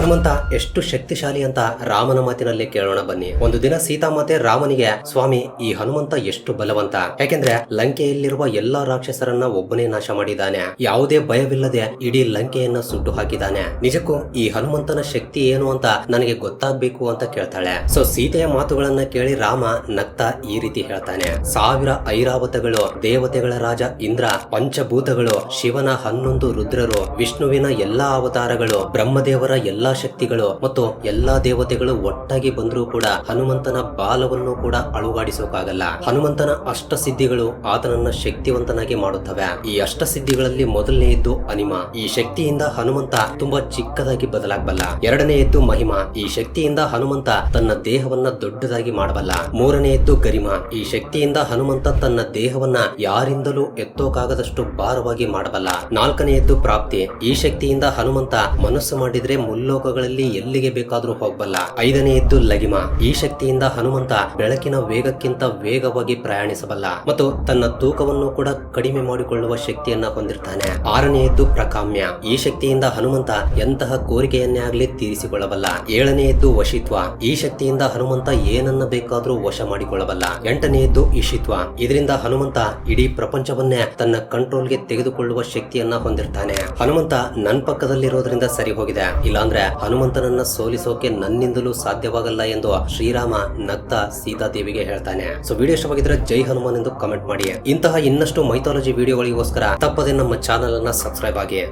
ಹನುಮಂತ ಎಷ್ಟು ಶಕ್ತಿಶಾಲಿ ಅಂತ ರಾಮನ ಮಾತಿನಲ್ಲಿ ಕೇಳೋಣ ಬನ್ನಿ. ಒಂದು ದಿನ ಸೀತಾಮಾತೆ ರಾಮನಿಗೆ, ಸ್ವಾಮಿ, ಈ ಹನುಮಂತ ಎಷ್ಟು ಬಲವಂತ. ಯಾಕೆಂದ್ರೆ ಲಂಕೆಯಲ್ಲಿರುವ ಎಲ್ಲಾ ರಾಕ್ಷಸರನ್ನ ಒಬ್ಬನೇ ನಾಶ ಮಾಡಿದ್ದಾನೆ. ಯಾವುದೇ ಭಯವಿಲ್ಲದೆ ಇಡೀ ಲಂಕೆಯನ್ನ ಸುಟ್ಟು ಹಾಕಿದ್ದಾನೆ. ನಿಜಕ್ಕೂ ಈ ಹನುಮಂತನ ಶಕ್ತಿ ಏನು ಅಂತ ನನಗೆ ಗೊತ್ತಾಗ್ಬೇಕು ಅಂತ ಕೇಳ್ತಾಳೆ. ಸೊ ಸೀತೆಯ ಮಾತುಗಳನ್ನ ಕೇಳಿ ರಾಮ ನಗ್ತಾ ಈ ರೀತಿ ಹೇಳ್ತಾನೆ. ಸಾವಿರ ಐರಾವತಗಳು, ದೇವತೆಗಳ ರಾಜ ಇಂದ್ರ, ಪಂಚಭೂತಗಳು, ಶಿವನ ಹನ್ನೊಂದು ರುದ್ರರು, ವಿಷ್ಣುವಿನ ಎಲ್ಲಾ ಅವತಾರಗಳು, ಬ್ರಹ್ಮದೇವರ ಎಲ್ಲಾ ಶಕ್ತಿಗಳು ಮತ್ತು ಎಲ್ಲಾ ದೇವತೆಗಳು ಒಟ್ಟಾಗಿ ಬಂದರೂ ಕೂಡ ಹನುಮಂತನ ಬಾಲವನ್ನು ಕೂಡ ಅಳುಗಾಡಿಸೋಕಾಗಲ್ಲ ಹನುಮಂತನ ಅಷ್ಟ ಸಿದ್ಧಿಗಳು ಆತನನ್ನ ಶಕ್ತಿವಂತನಾಗಿ ಮಾಡುತ್ತವೆ. ಈ ಅಷ್ಟ ಸಿದ್ಧಿಗಳಲ್ಲಿ ಮೊದಲನೆಯದ್ದು ಅನಿಮ. ಈ ಶಕ್ತಿಯಿಂದ ಹನುಮಂತ ತುಂಬಾ ಚಿಕ್ಕದಾಗಿ ಬದಲಾಗಬಲ್ಲ. ಎರಡನೆಯದ್ದು ಮಹಿಮ. ಈ ಶಕ್ತಿಯಿಂದ ಹನುಮಂತ ತನ್ನ ದೇಹವನ್ನ ದೊಡ್ಡದಾಗಿ ಮಾಡಬಲ್ಲ. ಮೂರನೆಯದ್ದು ಗರಿಮ. ಈ ಶಕ್ತಿಯಿಂದ ಹನುಮಂತ ತನ್ನ ದೇಹವನ್ನ ಯಾರಿಂದಲೂ ಎತ್ತೋಕಾಗದಷ್ಟು ಭಾರವಾಗಿ ಮಾಡಬಲ್ಲ. ನಾಲ್ಕನೆಯದ್ದು ಪ್ರಾಪ್ತಿ. ಈ ಶಕ್ತಿಯಿಂದ ಹನುಮಂತ ಮನಸ್ಸು ಮಾಡಿದ್ರೆ ಮುಲ್ಲೋಕಗಳಲ್ಲಿ ಎಲ್ಲಿಗೆ ಬೇಕಾದ್ರೂ ಹೋಗಬಲ್ಲ. ಐದನೆಯದ್ದು ಲಗಿಮ. ಈ ಶಕ್ತಿಯಿಂದ ಹನುಮಂತ ಬೆಳಕಿನ ವೇಗಕ್ಕಿಂತ ವೇಗವಾಗಿ ಪ್ರಯಾಣಿಸಬಲ್ಲ. ಮತ್ತು ತನ್ನ ತೂಕವನ್ನು ಕೂಡ ಕಡಿಮೆ ಮಾಡಿಕೊಳ್ಳುವ ಶಕ್ತಿಯನ್ನ ಹೊಂದಿರ್ತಾನೆ. ಆರನೆಯದ್ದು ಪ್ರಕಾಮ್ಯ. ಈ ಶಕ್ತಿಯಿಂದ ಹನುಮಂತ ಎಂತಹ ಕೋರಿಕೆಯನ್ನೇ ಆಗ್ಲಿ ತೀರಿಸಿಕೊಳ್ಳಬಲ್ಲ. ಏಳನೆಯದ್ದು ವಶಿತ್ವ. ಈ ಶಕ್ತಿಯಿಂದ ಹನುಮಂತ ಏನನ್ನ ಬೇಕಾದ್ರೂ ವಶ ಮಾಡಿಕೊಳ್ಳಬಲ್ಲ. ಎಂಟನೆಯದ್ದು ಇಶಿತ್ವ. ಇದರಿಂದ ಹನುಮಂತ ಇಡೀ ಪ್ರಪಂಚವನ್ನೇ ತನ್ನ ಕಂಟ್ರೋಲ್ಗೆ ತೆಗೆದುಕೊಳ್ಳುವ ಶಕ್ತಿಯನ್ನ ಹೊಂದಿರ್ತಾನೆ. ಹನುಮಂತ ನನ್ ಪಕ್ಕದಲ್ಲಿರೋದ್ರಿಂದ ಸರಿ ಹೋಗಿದೆ. ಇಲ್ಲಾಂದ್ರೆ ಹನುಮಂತನನ್ನ ಸೋಲಿಸೋಕೆ ನನ್ನಿಂದಲೂ ಸಾಧ್ಯವಾಗಲ್ಲ ಎಂದು ಶ್ರೀರಾಮ ನಗ್ತಾ ಸೀತಾದೇವಿಗೆ ಹೇಳ್ತಾನೆ. ಸೊ ವಿಡಿಯೋ ಇಷ್ಟವಾಗಿದ್ರೆ ಜೈ ಹನುಮಾನ್ ಎಂದು ಕಮೆಂಟ್ ಮಾಡಿ. ಇಂತಹ ಇನ್ನಷ್ಟು ಮೈಥಾಲಜಿ ವಿಡಿಯೋಗಳಿಗೋಸ್ಕರ ತಪ್ಪದೆ ನಮ್ಮ ಚಾನಲ್ ಅನ್ನ ಸಬ್ಸ್ಕ್ರೈಬ್ ಆಗಿ.